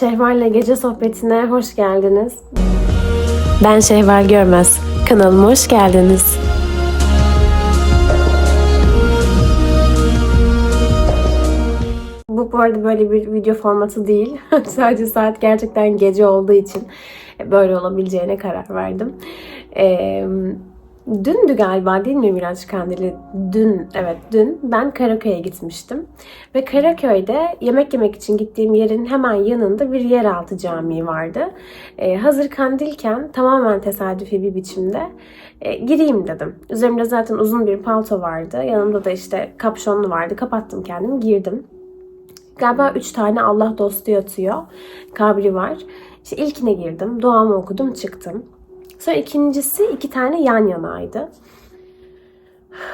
Şehval'le gece sohbetine hoş geldiniz. Ben Şehval Görmez. Kanalıma hoş geldiniz. Bu bu arada böyle bir video formatı değil. Sadece saat gerçekten gece olduğu için böyle olabileceğine karar verdim. Ee, dündü galiba değil mi Miraç Kandili? Dün, evet dün ben Karaköy'e gitmiştim. Ve Karaköy'de yemek yemek için gittiğim yerin hemen yanında bir yeraltı camii vardı. Ee, hazır kandilken tamamen tesadüfi bir biçimde e, gireyim dedim. Üzerimde zaten uzun bir palto vardı. Yanımda da işte kapşonlu vardı. Kapattım kendimi, girdim. Galiba üç tane Allah dostu yatıyor. Kabri var. İşte ilkine girdim. Duamı okudum çıktım. Sonra ikincisi iki tane yan yanaydı.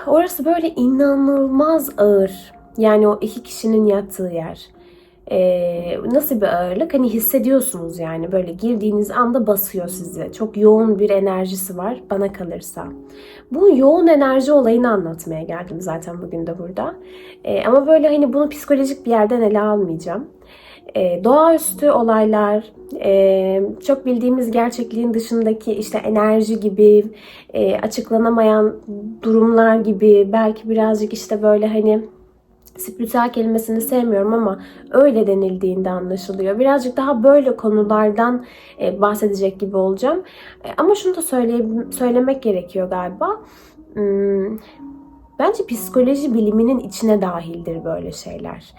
Orası böyle inanılmaz ağır. Yani o iki kişinin yattığı yer. Ee, nasıl bir ağırlık? Hani hissediyorsunuz yani böyle girdiğiniz anda basıyor sizi. Çok yoğun bir enerjisi var bana kalırsa. Bu yoğun enerji olayını anlatmaya geldim zaten bugün de burada. Ee, ama böyle hani bunu psikolojik bir yerden ele almayacağım. Ee, doğaüstü olaylar, e, çok bildiğimiz gerçekliğin dışındaki işte enerji gibi, e, açıklanamayan durumlar gibi, belki birazcık işte böyle hani spiritüel kelimesini sevmiyorum ama öyle denildiğinde anlaşılıyor. Birazcık daha böyle konulardan e, bahsedecek gibi olacağım. E, ama şunu da söyle, söylemek gerekiyor galiba. Bence psikoloji biliminin içine dahildir böyle şeyler.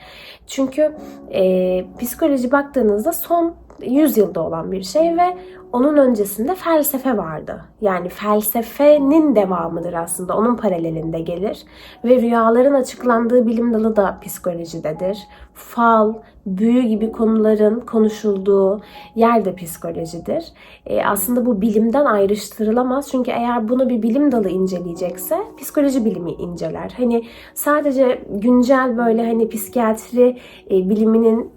Çünkü e, psikoloji baktığınızda son 100 yılda olan bir şey ve onun öncesinde felsefe vardı. Yani felsefenin devamıdır aslında. Onun paralelinde gelir. Ve rüyaların açıklandığı bilim dalı da psikolojidedir. Fal, büyü gibi konuların konuşulduğu yer de psikolojidir. E, aslında bu bilimden ayrıştırılamaz. Çünkü eğer bunu bir bilim dalı inceleyecekse psikoloji bilimi inceler. Hani sadece güncel böyle hani psikiyatri e, biliminin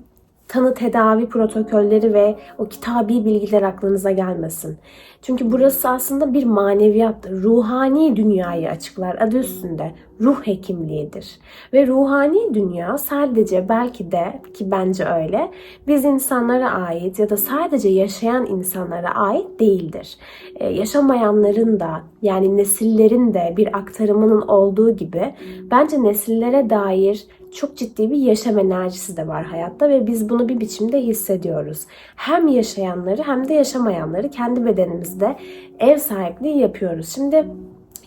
tanı tedavi protokolleri ve o kitabi bilgiler aklınıza gelmesin. Çünkü burası aslında bir maneviyattır. Ruhani dünyayı açıklar. Adı üstünde ruh hekimliğidir. Ve ruhani dünya sadece belki de ki bence öyle biz insanlara ait ya da sadece yaşayan insanlara ait değildir. Ee, yaşamayanların da yani nesillerin de bir aktarımının olduğu gibi bence nesillere dair çok ciddi bir yaşam enerjisi de var hayatta ve biz bunu bir biçimde hissediyoruz. Hem yaşayanları hem de yaşamayanları kendi bedenimizde ev sahipliği yapıyoruz. Şimdi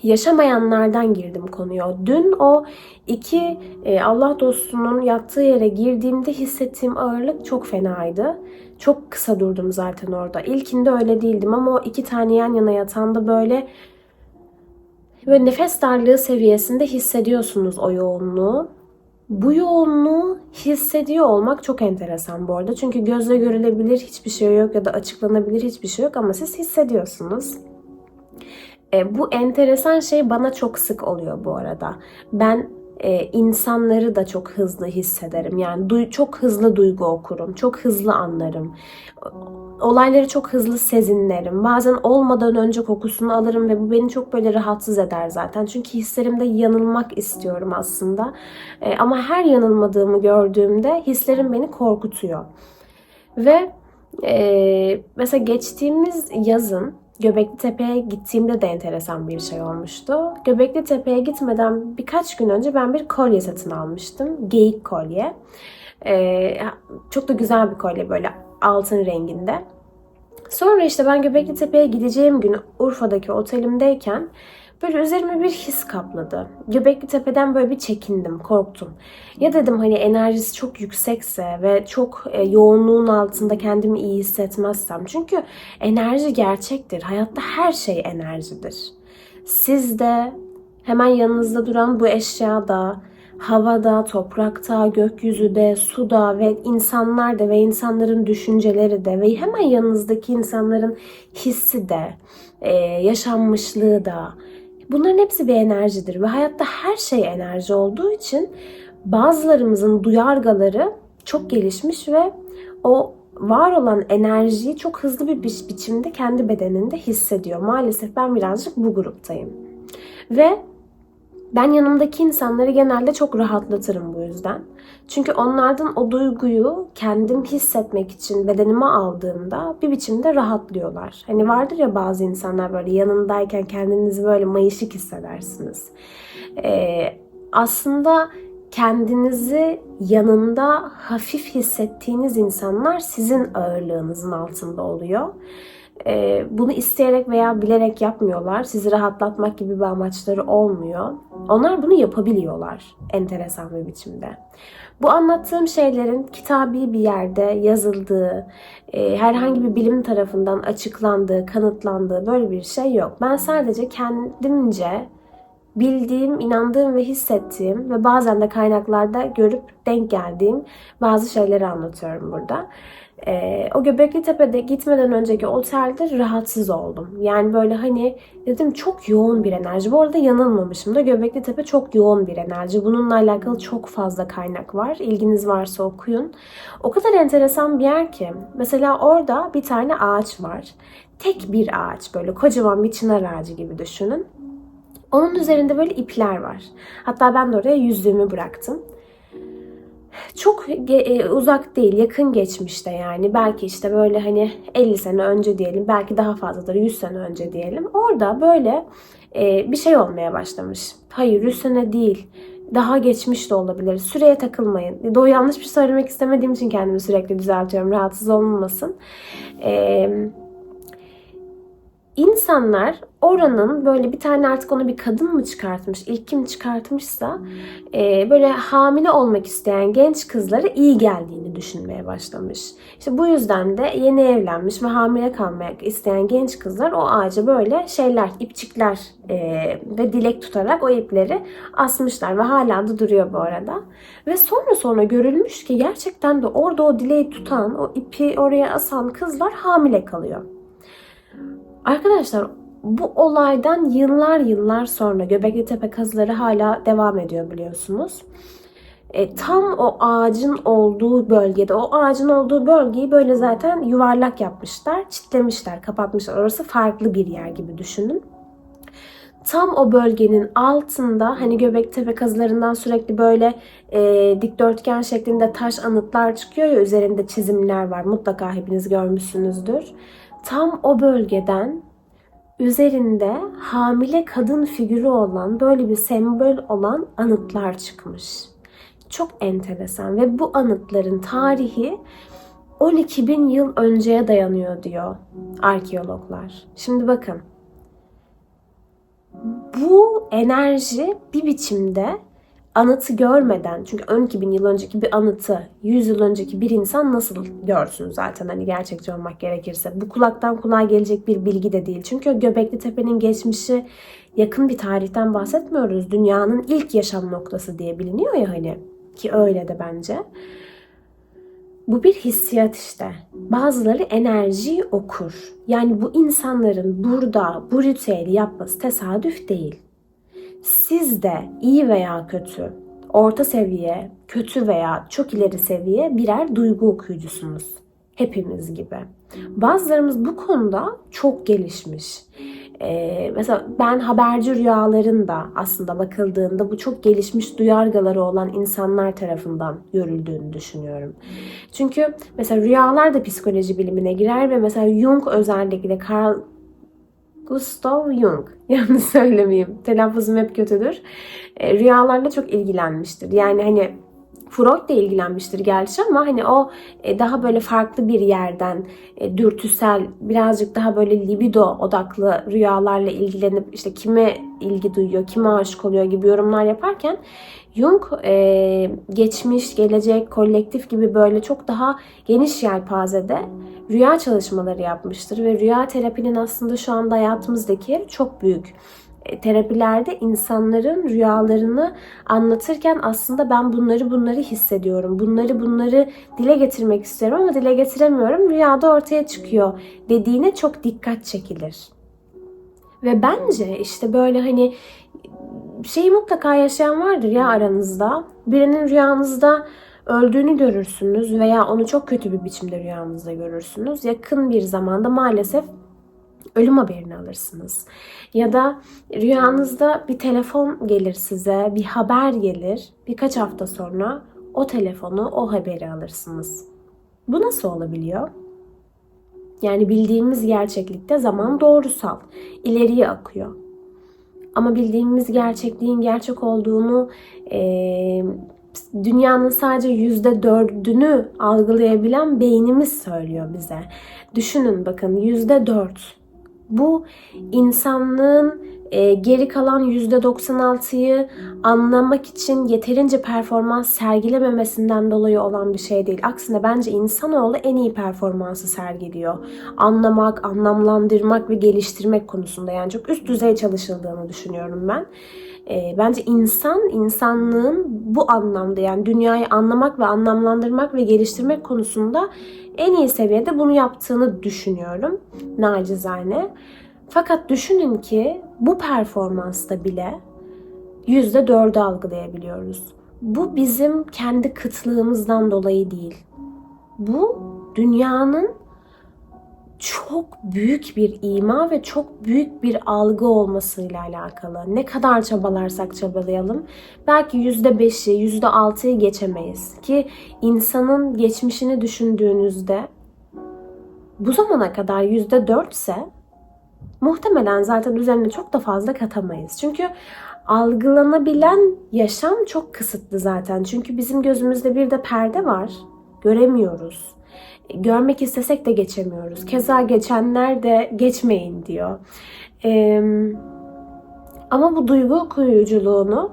yaşamayanlardan girdim konuya. Dün o iki e, Allah dostunun yattığı yere girdiğimde hissettiğim ağırlık çok fenaydı. Çok kısa durdum zaten orada. İlkinde öyle değildim ama o iki tane yan yana yatanda böyle böyle nefes darlığı seviyesinde hissediyorsunuz o yoğunluğu. Bu yoğunluğu hissediyor olmak çok enteresan bu arada. Çünkü gözle görülebilir hiçbir şey yok ya da açıklanabilir hiçbir şey yok ama siz hissediyorsunuz. E, bu enteresan şey bana çok sık oluyor bu arada. Ben e, insanları da çok hızlı hissederim. Yani duy, çok hızlı duygu okurum, çok hızlı anlarım. Olayları çok hızlı sezinlerim. Bazen olmadan önce kokusunu alırım ve bu beni çok böyle rahatsız eder zaten. Çünkü hislerimde yanılmak istiyorum aslında. E, ama her yanılmadığımı gördüğümde hislerim beni korkutuyor. Ve e, mesela geçtiğimiz yazın Göbekli Tepe'ye gittiğimde de enteresan bir şey olmuştu. Göbekli Tepe'ye gitmeden birkaç gün önce ben bir kolye satın almıştım. Geyik kolye. Ee, çok da güzel bir kolye böyle altın renginde. Sonra işte ben Göbekli Tepe'ye gideceğim gün Urfa'daki otelimdeyken böyle üzerime bir his kapladı. Göbekli Tepe'den böyle bir çekindim, korktum. Ya dedim hani enerjisi çok yüksekse ve çok e, yoğunluğun altında kendimi iyi hissetmezsem. Çünkü enerji gerçektir. Hayatta her şey enerjidir. Sizde hemen yanınızda duran bu eşyada, havada, toprakta, gökyüzüde, suda ve insanlarda ve insanların düşünceleri de ve hemen yanınızdaki insanların hissi de, e, yaşanmışlığı da, Bunların hepsi bir enerjidir ve hayatta her şey enerji olduğu için bazılarımızın duyargaları çok gelişmiş ve o var olan enerjiyi çok hızlı bir bi- biçimde kendi bedeninde hissediyor. Maalesef ben birazcık bu gruptayım. Ve Ben yanımdaki insanları genelde çok rahatlatırım bu yüzden. Çünkü onlardan o duyguyu kendim hissetmek için bedenime aldığımda bir biçimde rahatlıyorlar. Hani vardır ya bazı insanlar böyle yanındayken kendinizi böyle mayışık hissedersiniz. Ee, aslında kendinizi yanında hafif hissettiğiniz insanlar sizin ağırlığınızın altında oluyor. Ee, bunu isteyerek veya bilerek yapmıyorlar. Sizi rahatlatmak gibi bir amaçları olmuyor. Onlar bunu yapabiliyorlar enteresan bir biçimde. Bu anlattığım şeylerin kitabi bir yerde yazıldığı, e, herhangi bir bilim tarafından açıklandığı, kanıtlandığı böyle bir şey yok. Ben sadece kendimce bildiğim, inandığım ve hissettiğim ve bazen de kaynaklarda görüp denk geldiğim bazı şeyleri anlatıyorum burada. Ee, o Göbekli Tepe'de gitmeden önceki otelde rahatsız oldum. Yani böyle hani dedim çok yoğun bir enerji. Bu arada yanılmamışım da Göbekli Tepe çok yoğun bir enerji. Bununla alakalı çok fazla kaynak var. İlginiz varsa okuyun. O kadar enteresan bir yer ki. Mesela orada bir tane ağaç var. Tek bir ağaç böyle kocaman bir çınar ağacı gibi düşünün. Onun üzerinde böyle ipler var. Hatta ben de oraya yüzüğümü bıraktım. Çok e, uzak değil, yakın geçmişte yani. Belki işte böyle hani 50 sene önce diyelim, belki daha fazladır 100 sene önce diyelim. Orada böyle e, bir şey olmaya başlamış. Hayır 100 sene değil. Daha geçmiş de olabilir. Süreye takılmayın. Doğru yanlış bir şey söylemek istemediğim için kendimi sürekli düzeltiyorum. Rahatsız olmasın. Eee İnsanlar oranın böyle bir tane artık onu bir kadın mı çıkartmış, ilk kim çıkartmışsa e, böyle hamile olmak isteyen genç kızlara iyi geldiğini düşünmeye başlamış. İşte bu yüzden de yeni evlenmiş ve hamile kalmak isteyen genç kızlar o ağaca böyle şeyler, ipçikler e, ve dilek tutarak o ipleri asmışlar ve hala da duruyor bu arada. Ve sonra sonra görülmüş ki gerçekten de orada o dileği tutan, o ipi oraya asan kızlar hamile kalıyor. Arkadaşlar bu olaydan yıllar yıllar sonra Göbekli Tepe kazıları hala devam ediyor biliyorsunuz. E, tam o ağacın olduğu bölgede, o ağacın olduğu bölgeyi böyle zaten yuvarlak yapmışlar, çitlemişler, kapatmışlar. Orası farklı bir yer gibi düşünün. Tam o bölgenin altında hani Göbektepe kazılarından sürekli böyle e, dikdörtgen şeklinde taş anıtlar çıkıyor ya üzerinde çizimler var. Mutlaka hepiniz görmüşsünüzdür tam o bölgeden üzerinde hamile kadın figürü olan böyle bir sembol olan anıtlar çıkmış. Çok enteresan ve bu anıtların tarihi 12 bin yıl önceye dayanıyor diyor arkeologlar. Şimdi bakın. Bu enerji bir biçimde anıtı görmeden çünkü 12 bin yıl önceki bir anıtı 100 yıl önceki bir insan nasıl görsün zaten hani gerçekçi olmak gerekirse. Bu kulaktan kulağa gelecek bir bilgi de değil. Çünkü Göbekli Tepe'nin geçmişi yakın bir tarihten bahsetmiyoruz. Dünyanın ilk yaşam noktası diye biliniyor ya hani ki öyle de bence. Bu bir hissiyat işte. Bazıları enerjiyi okur. Yani bu insanların burada bu ritüeli yapması tesadüf değil siz de iyi veya kötü, orta seviye, kötü veya çok ileri seviye birer duygu okuyucusunuz. Hepimiz gibi. Bazılarımız bu konuda çok gelişmiş. Ee, mesela ben haberci rüyalarında aslında bakıldığında bu çok gelişmiş duyargaları olan insanlar tarafından görüldüğünü düşünüyorum. Çünkü mesela rüyalar da psikoloji bilimine girer ve mesela Jung özellikle Carl Gustav Jung. Yanlış söylemeyeyim. Telaffuzum hep kötüdür. E, rüyalarla çok ilgilenmiştir. Yani hani Freud da ilgilenmiştir gerçi ama hani o e, daha böyle farklı bir yerden e, dürtüsel birazcık daha böyle libido odaklı rüyalarla ilgilenip işte kime ilgi duyuyor, kime aşık oluyor gibi yorumlar yaparken Jung e, geçmiş, gelecek, kolektif gibi böyle çok daha geniş yelpazede rüya çalışmaları yapmıştır ve rüya terapinin aslında şu anda hayatımızdaki çok büyük. E, terapilerde insanların rüyalarını anlatırken aslında ben bunları bunları hissediyorum. Bunları bunları dile getirmek istiyorum ama dile getiremiyorum. Rüyada ortaya çıkıyor dediğine çok dikkat çekilir. Ve bence işte böyle hani şeyi mutlaka yaşayan vardır ya aranızda. Birinin rüyanızda öldüğünü görürsünüz veya onu çok kötü bir biçimde rüyanızda görürsünüz. Yakın bir zamanda maalesef ölüm haberini alırsınız. Ya da rüyanızda bir telefon gelir size, bir haber gelir. Birkaç hafta sonra o telefonu, o haberi alırsınız. Bu nasıl olabiliyor? Yani bildiğimiz gerçeklikte zaman doğrusal, ileriye akıyor. Ama bildiğimiz gerçekliğin gerçek olduğunu e, dünyanın sadece yüzde dördünü algılayabilen beynimiz söylüyor bize. Düşünün bakın yüzde dört. Bu insanlığın e, geri kalan yüzde 96'yı anlamak için yeterince performans sergilememesinden dolayı olan bir şey değil. Aksine bence insanoğlu en iyi performansı sergiliyor. Anlamak, anlamlandırmak ve geliştirmek konusunda yani çok üst düzey çalışıldığını düşünüyorum ben. E, bence insan, insanlığın bu anlamda yani dünyayı anlamak ve anlamlandırmak ve geliştirmek konusunda en iyi seviyede bunu yaptığını düşünüyorum nacizane. Fakat düşünün ki bu performansta bile yüzde dördü algılayabiliyoruz. Bu bizim kendi kıtlığımızdan dolayı değil. Bu dünyanın çok büyük bir ima ve çok büyük bir algı olmasıyla alakalı. Ne kadar çabalarsak çabalayalım belki yüzde beşi, yüzde altıyı geçemeyiz. Ki insanın geçmişini düşündüğünüzde bu zamana kadar yüzde dörtse muhtemelen zaten üzerine çok da fazla katamayız. Çünkü algılanabilen yaşam çok kısıtlı zaten. Çünkü bizim gözümüzde bir de perde var. Göremiyoruz. Görmek istesek de geçemiyoruz. Keza geçenler de geçmeyin diyor. Ee, ama bu duygu okuyuculuğunu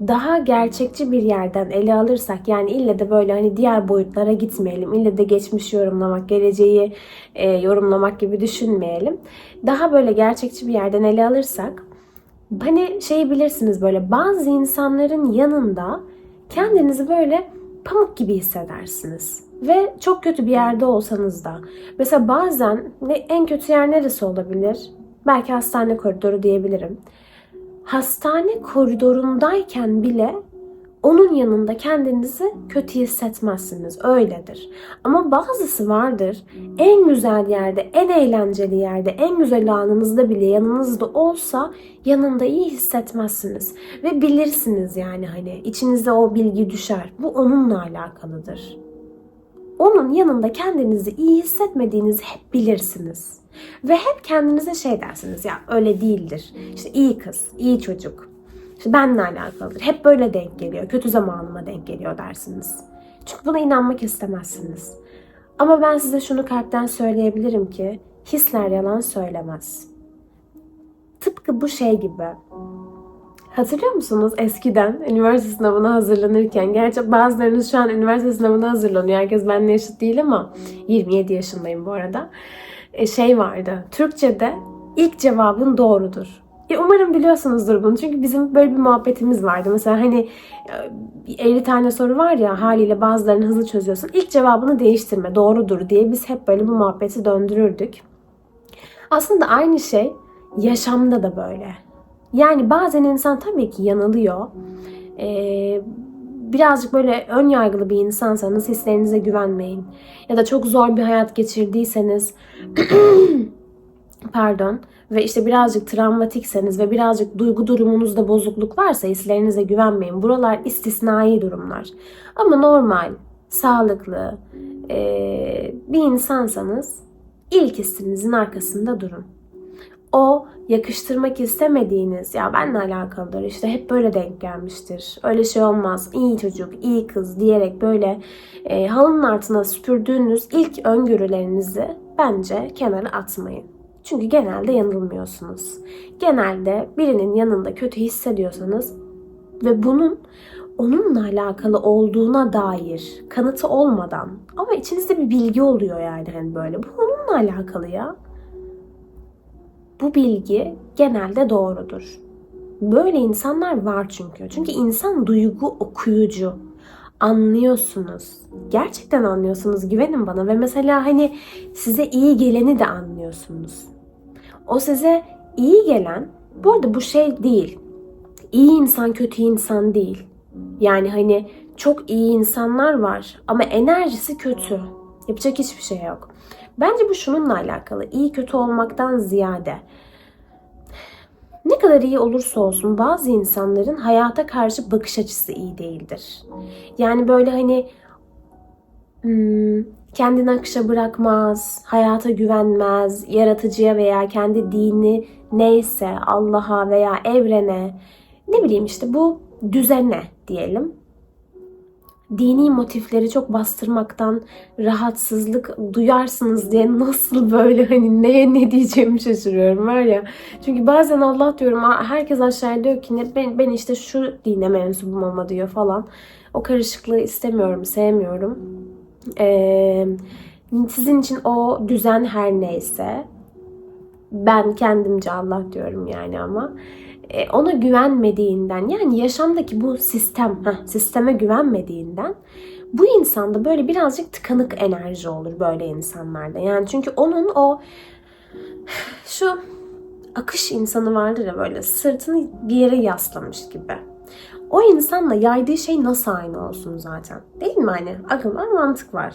daha gerçekçi bir yerden ele alırsak yani ille de böyle hani diğer boyutlara gitmeyelim. ille de geçmiş yorumlamak, geleceği e, yorumlamak gibi düşünmeyelim. Daha böyle gerçekçi bir yerden ele alırsak hani şeyi bilirsiniz böyle bazı insanların yanında kendinizi böyle pamuk gibi hissedersiniz. Ve çok kötü bir yerde olsanız da. Mesela bazen en kötü yer neresi olabilir? Belki hastane koridoru diyebilirim hastane koridorundayken bile onun yanında kendinizi kötü hissetmezsiniz. Öyledir. Ama bazısı vardır. En güzel yerde, en eğlenceli yerde, en güzel anınızda bile yanınızda olsa yanında iyi hissetmezsiniz. Ve bilirsiniz yani hani içinize o bilgi düşer. Bu onunla alakalıdır. Onun yanında kendinizi iyi hissetmediğinizi hep bilirsiniz. Ve hep kendinize şey dersiniz ya öyle değildir. İşte iyi kız, iyi çocuk. İşte benimle alakalıdır. Hep böyle denk geliyor. Kötü zamanıma denk geliyor dersiniz. Çünkü buna inanmak istemezsiniz. Ama ben size şunu kalpten söyleyebilirim ki hisler yalan söylemez. Tıpkı bu şey gibi. Hatırlıyor musunuz eskiden üniversite sınavına hazırlanırken, gerçi bazılarınız şu an üniversite sınavına hazırlanıyor. Herkes benimle yaşıt değil ama 27 yaşındayım bu arada. E, şey vardı. Türkçe'de ilk cevabın doğrudur. E umarım biliyorsunuzdur bunu. Çünkü bizim böyle bir muhabbetimiz vardı. Mesela hani 50 e, tane soru var ya haliyle bazılarını hızlı çözüyorsun. İlk cevabını değiştirme doğrudur diye biz hep böyle bu muhabbeti döndürürdük. Aslında aynı şey yaşamda da böyle. Yani bazen insan tabii ki yanılıyor. Ee, birazcık böyle ön yargılı bir insansanız hislerinize güvenmeyin. Ya da çok zor bir hayat geçirdiyseniz pardon ve işte birazcık travmatikseniz ve birazcık duygu durumunuzda bozukluk varsa hislerinize güvenmeyin. Buralar istisnai durumlar. Ama normal, sağlıklı e, bir insansanız ilk hissinizin arkasında durun o yakıştırmak istemediğiniz ya benle alakalıdır işte hep böyle denk gelmiştir. Öyle şey olmaz. iyi çocuk, iyi kız diyerek böyle e, halının altına süpürdüğünüz ilk öngörülerinizi bence kenara atmayın. Çünkü genelde yanılmıyorsunuz. Genelde birinin yanında kötü hissediyorsanız ve bunun onunla alakalı olduğuna dair kanıtı olmadan ama içinizde bir bilgi oluyor yani hani böyle bu onunla alakalı ya bu bilgi genelde doğrudur. Böyle insanlar var çünkü. Çünkü insan duygu okuyucu. Anlıyorsunuz. Gerçekten anlıyorsunuz. Güvenin bana. Ve mesela hani size iyi geleni de anlıyorsunuz. O size iyi gelen, bu arada bu şey değil. İyi insan kötü insan değil. Yani hani çok iyi insanlar var ama enerjisi kötü. Yapacak hiçbir şey yok. Bence bu şununla alakalı. İyi kötü olmaktan ziyade ne kadar iyi olursa olsun bazı insanların hayata karşı bakış açısı iyi değildir. Yani böyle hani hmm, kendini akışa bırakmaz, hayata güvenmez, yaratıcıya veya kendi dini neyse Allah'a veya evrene ne bileyim işte bu düzene diyelim dini motifleri çok bastırmaktan rahatsızlık duyarsınız diye nasıl böyle hani neye ne diyeceğimi şaşırıyorum var ya. Çünkü bazen Allah diyorum herkes aşağıya diyor ki ben, ben işte şu dine mensubum ama diyor falan. O karışıklığı istemiyorum, sevmiyorum. Ee, sizin için o düzen her neyse ben kendimce Allah diyorum yani ama e, ona güvenmediğinden yani yaşamdaki bu sistem, heh, sisteme güvenmediğinden bu insanda böyle birazcık tıkanık enerji olur böyle insanlarda. Yani çünkü onun o şu akış insanı vardır ya böyle sırtını bir yere yaslamış gibi. O insanla yaydığı şey nasıl aynı olsun zaten? Değil mi hani? Akıl var, mantık var.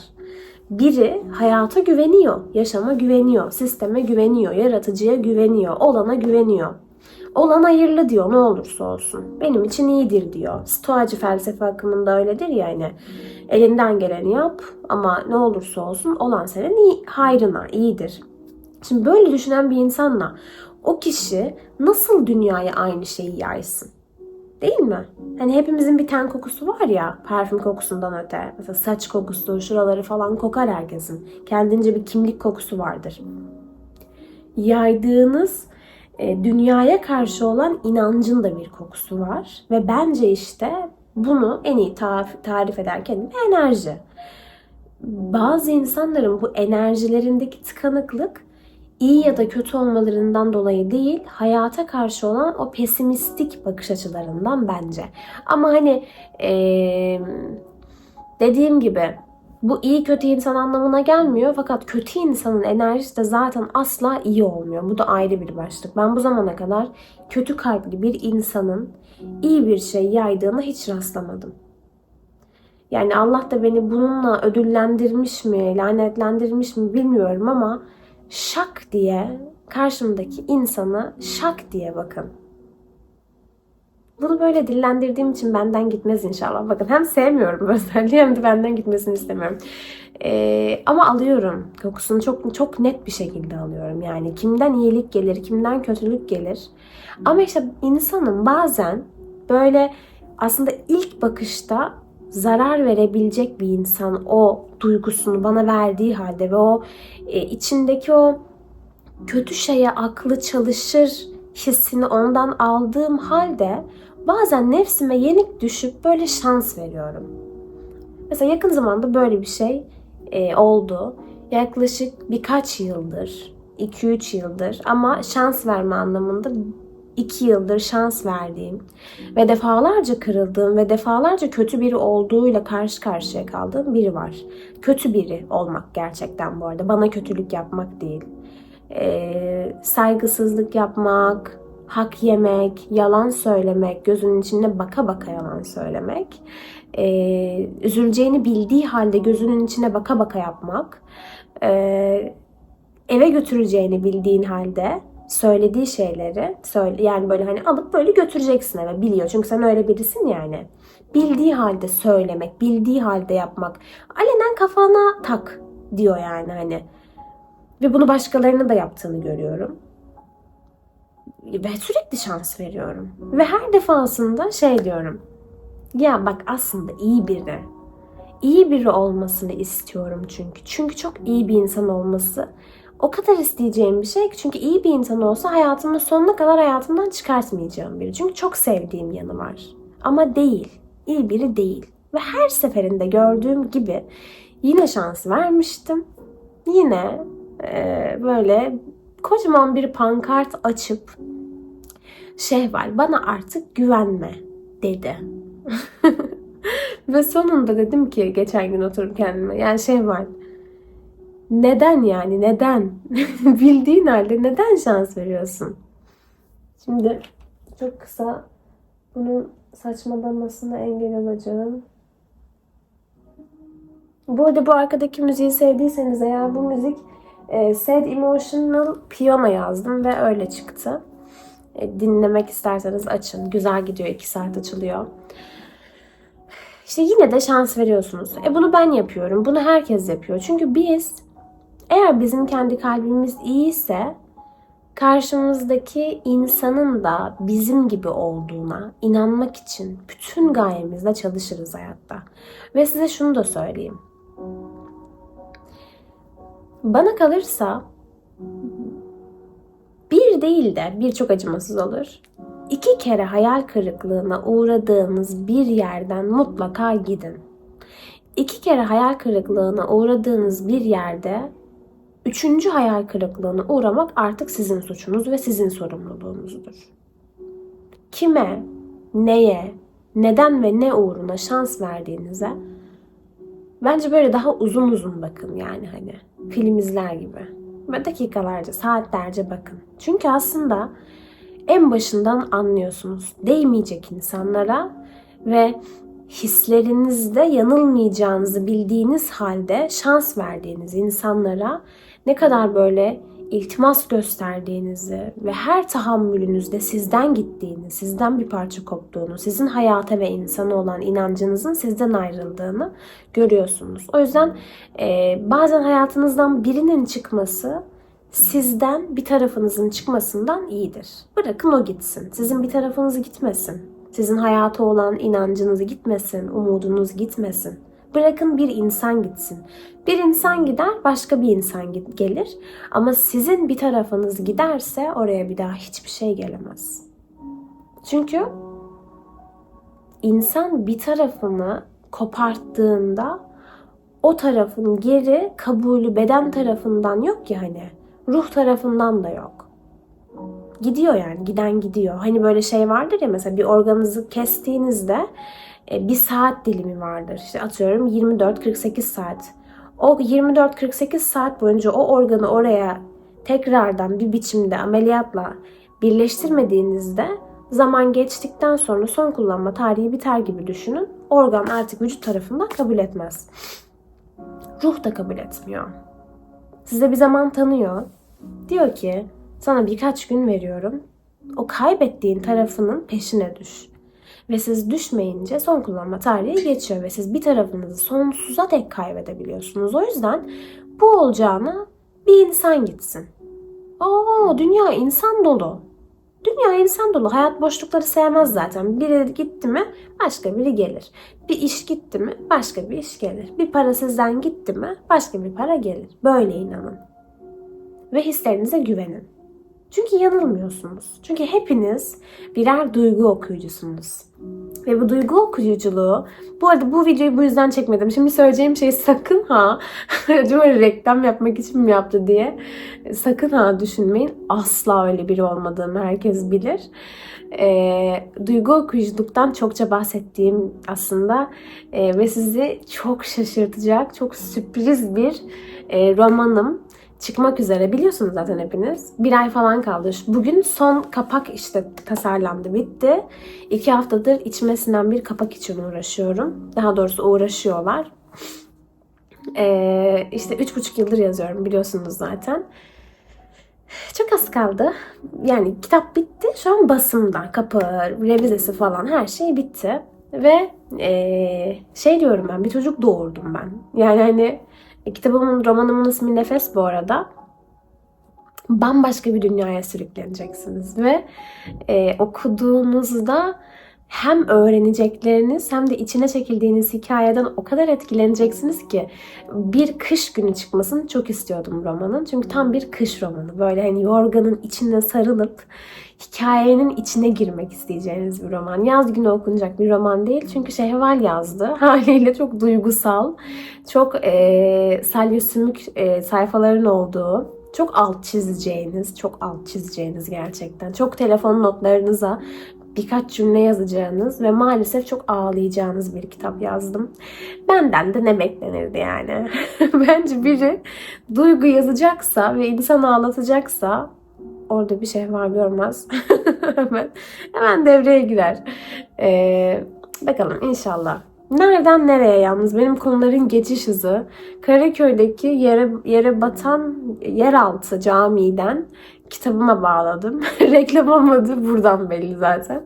Biri hayata güveniyor, yaşama güveniyor, sisteme güveniyor, yaratıcıya güveniyor, olana güveniyor. Olan hayırlı diyor ne olursa olsun. Benim için iyidir diyor. Stoacı felsefe akımında öyledir ya hani. Elinden geleni yap ama ne olursa olsun olan senin iyi, hayrına, iyidir. Şimdi böyle düşünen bir insanla o kişi nasıl dünyaya aynı şeyi yaysın? Değil mi? Hani hepimizin bir ten kokusu var ya parfüm kokusundan öte. Mesela saç kokusu, şuraları falan kokar herkesin. Kendince bir kimlik kokusu vardır. Yaydığınız e, dünyaya karşı olan inancın da bir kokusu var. Ve bence işte bunu en iyi tarif, tarif ederken bir enerji. Bazı insanların bu enerjilerindeki tıkanıklık iyi ya da kötü olmalarından dolayı değil, hayata karşı olan o pesimistik bakış açılarından bence. Ama hani ee, dediğim gibi bu iyi kötü insan anlamına gelmiyor fakat kötü insanın enerjisi de zaten asla iyi olmuyor. Bu da ayrı bir başlık. Ben bu zamana kadar kötü kalpli bir insanın iyi bir şey yaydığına hiç rastlamadım. Yani Allah da beni bununla ödüllendirmiş mi, lanetlendirmiş mi bilmiyorum ama şak diye karşımdaki insanı şak diye bakın. Bunu böyle dillendirdiğim için benden gitmez inşallah. Bakın hem sevmiyorum özelliği hem de benden gitmesini istemiyorum. Ee, ama alıyorum. Kokusunu çok çok net bir şekilde alıyorum. Yani kimden iyilik gelir, kimden kötülük gelir. Ama işte insanın bazen böyle aslında ilk bakışta zarar verebilecek bir insan o duygusunu bana verdiği halde ve o e, içindeki o kötü şeye aklı çalışır hissini ondan aldığım halde bazen nefsime yenik düşüp böyle şans veriyorum. Mesela yakın zamanda böyle bir şey e, oldu. Yaklaşık birkaç yıldır, 2-3 yıldır ama şans verme anlamında 2 yıldır şans verdiğim ve defalarca kırıldığım ve defalarca kötü biri olduğuyla karşı karşıya kaldığım biri var. Kötü biri olmak gerçekten bu arada. Bana kötülük yapmak değil. Ee, saygısızlık yapmak, hak yemek, yalan söylemek, gözünün içine baka baka yalan söylemek, e, üzüleceğini bildiği halde gözünün içine baka baka yapmak, e, eve götüreceğini bildiğin halde söylediği şeyleri söyle yani böyle hani alıp böyle götüreceksin eve biliyor çünkü sen öyle birisin yani. Bildiği halde söylemek, bildiği halde yapmak. Alenen kafana tak diyor yani hani. Ve bunu başkalarının da yaptığını görüyorum ve sürekli şans veriyorum. Ve her defasında şey diyorum. Ya bak aslında iyi biri. İyi biri olmasını istiyorum çünkü. Çünkü çok iyi bir insan olması o kadar isteyeceğim bir şey çünkü iyi bir insan olsa hayatımın sonuna kadar hayatımdan çıkartmayacağım biri. Çünkü çok sevdiğim yanı var. Ama değil. İyi biri değil. Ve her seferinde gördüğüm gibi yine şans vermiştim. Yine e, böyle kocaman bir pankart açıp Şehval bana artık güvenme dedi. Ve sonunda dedim ki geçen gün oturup kendime yani Şehval neden yani neden? Bildiğin halde neden şans veriyorsun? Şimdi çok kısa bunun saçmalamasına engel olacağım. Bu arada bu arkadaki müziği sevdiyseniz eğer bu müzik e, Sad Emotional Piyano yazdım ve öyle çıktı. E, dinlemek isterseniz açın. Güzel gidiyor. 2 saat açılıyor. İşte yine de şans veriyorsunuz. E bunu ben yapıyorum. Bunu herkes yapıyor. Çünkü biz eğer bizim kendi kalbimiz iyiyse karşımızdaki insanın da bizim gibi olduğuna inanmak için bütün gayemizle çalışırız hayatta. Ve size şunu da söyleyeyim. Bana kalırsa bir değil de birçok acımasız olur. İki kere hayal kırıklığına uğradığınız bir yerden mutlaka gidin. İki kere hayal kırıklığına uğradığınız bir yerde üçüncü hayal kırıklığına uğramak artık sizin suçunuz ve sizin sorumluluğunuzdur. Kime, neye, neden ve ne uğruna şans verdiğinize bence böyle daha uzun uzun bakın yani hani film izler gibi. Ve dakikalarca, saatlerce bakın. Çünkü aslında en başından anlıyorsunuz. Değmeyecek insanlara ve hislerinizde yanılmayacağınızı bildiğiniz halde şans verdiğiniz insanlara ne kadar böyle iltimas gösterdiğinizi ve her tahammülünüzde sizden gittiğini, sizden bir parça koptuğunu, sizin hayata ve insana olan inancınızın sizden ayrıldığını görüyorsunuz. O yüzden e, bazen hayatınızdan birinin çıkması sizden bir tarafınızın çıkmasından iyidir. Bırakın o gitsin. Sizin bir tarafınız gitmesin. Sizin hayata olan inancınız gitmesin, umudunuz gitmesin. Bırakın bir insan gitsin. Bir insan gider, başka bir insan gelir. Ama sizin bir tarafınız giderse oraya bir daha hiçbir şey gelemez. Çünkü insan bir tarafını koparttığında o tarafın geri kabulü beden tarafından yok ya hani ruh tarafından da yok. Gidiyor yani giden gidiyor. Hani böyle şey vardır ya mesela bir organınızı kestiğinizde bir saat dilimi vardır. İşte atıyorum 24-48 saat. O 24-48 saat boyunca o organı oraya tekrardan bir biçimde ameliyatla birleştirmediğinizde zaman geçtikten sonra son kullanma tarihi biter gibi düşünün. Organ artık vücut tarafından kabul etmez. Ruh da kabul etmiyor. Size bir zaman tanıyor. Diyor ki sana birkaç gün veriyorum. O kaybettiğin tarafının peşine düş. Ve siz düşmeyince son kullanma tarihi geçiyor ve siz bir tarafınızı sonsuza dek kaybedebiliyorsunuz. O yüzden bu olacağına bir insan gitsin. Oo dünya insan dolu. Dünya insan dolu. Hayat boşlukları sevmez zaten. Biri gitti mi başka biri gelir. Bir iş gitti mi başka bir iş gelir. Bir para sizden gitti mi başka bir para gelir. Böyle inanın. Ve hislerinize güvenin. Çünkü yanılmıyorsunuz. Çünkü hepiniz birer duygu okuyucusunuz. Ve bu duygu okuyuculuğu, bu arada bu videoyu bu yüzden çekmedim. Şimdi söyleyeceğim şeyi sakın ha, acaba reklam yapmak için mi yaptı diye sakın ha düşünmeyin. Asla öyle biri olmadığımı herkes bilir. E, duygu okuyuculuktan çokça bahsettiğim aslında e, ve sizi çok şaşırtacak, çok sürpriz bir e, romanım çıkmak üzere. Biliyorsunuz zaten hepiniz. Bir ay falan kaldı. Bugün son kapak işte tasarlandı, bitti. İki haftadır içmesinden bir kapak için uğraşıyorum. Daha doğrusu uğraşıyorlar. Ee, işte üç buçuk yıldır yazıyorum biliyorsunuz zaten. Çok az kaldı. Yani kitap bitti. Şu an basımda. Kapağı, revizesi falan her şey bitti. Ve ee, şey diyorum ben bir çocuk doğurdum ben. Yani hani kitabımın, romanımın ismi Nefes bu arada. Bambaşka bir dünyaya sürükleneceksiniz ve e, okuduğunuzda hem öğrenecekleriniz hem de içine çekildiğiniz hikayeden o kadar etkileneceksiniz ki bir kış günü çıkmasını çok istiyordum romanın. Çünkü tam bir kış romanı. Böyle hani yorganın içine sarılıp hikayenin içine girmek isteyeceğiniz bir roman. Yaz günü okunacak bir roman değil. Çünkü Şehval yazdı. Haliyle çok duygusal, çok e, salya e, sayfaların olduğu, çok alt çizeceğiniz, çok alt çizeceğiniz gerçekten. Çok telefon notlarınıza birkaç cümle yazacağınız ve maalesef çok ağlayacağınız bir kitap yazdım. Benden de ne beklenirdi yani? Bence biri duygu yazacaksa ve insan ağlatacaksa orada bir şey var görmez. hemen, hemen devreye girer. Ee, bakalım inşallah. Nereden nereye yalnız benim konuların geçiş hızı Karaköy'deki yere, yere batan yeraltı camiden kitabıma bağladım. Reklam olmadı buradan belli zaten.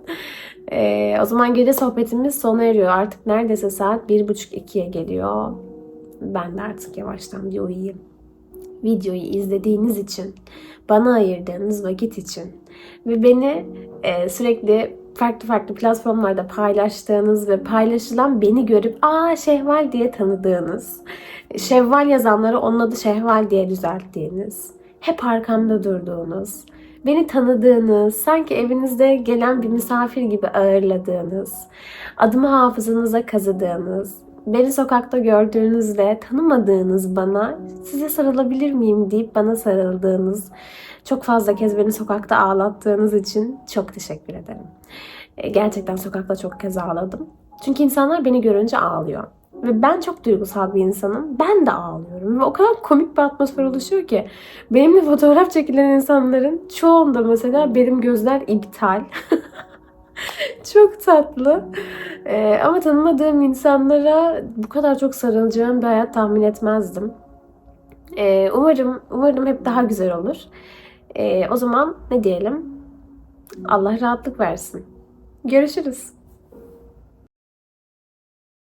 Ee, o zaman gece sohbetimiz sona eriyor. Artık neredeyse saat bir buçuk ikiye geliyor. Ben de artık yavaştan bir uyuyayım. Videoyu izlediğiniz için, bana ayırdığınız vakit için ve beni e, sürekli farklı farklı platformlarda paylaştığınız ve paylaşılan beni görüp aa Şehval diye tanıdığınız, Şevval yazanları onun adı Şehval diye düzelttiğiniz, hep arkamda durduğunuz, beni tanıdığınız, sanki evinizde gelen bir misafir gibi ağırladığınız, adımı hafızanıza kazıdığınız, beni sokakta gördüğünüzde tanımadığınız bana size sarılabilir miyim deyip bana sarıldığınız, çok fazla kez beni sokakta ağlattığınız için çok teşekkür ederim. E, Gerçekten sokakta çok kez ağladım. Çünkü insanlar beni görünce ağlıyor. Ve ben çok duygusal bir insanım. Ben de ağlıyorum. Ve o kadar komik bir atmosfer oluşuyor ki. Benimle fotoğraf çekilen insanların çoğunda mesela benim gözler iptal. çok tatlı. Ee, ama tanımadığım insanlara bu kadar çok sarılacağım bir hayat tahmin etmezdim. Ee, umarım umarım hep daha güzel olur. Ee, o zaman ne diyelim? Allah rahatlık versin. Görüşürüz.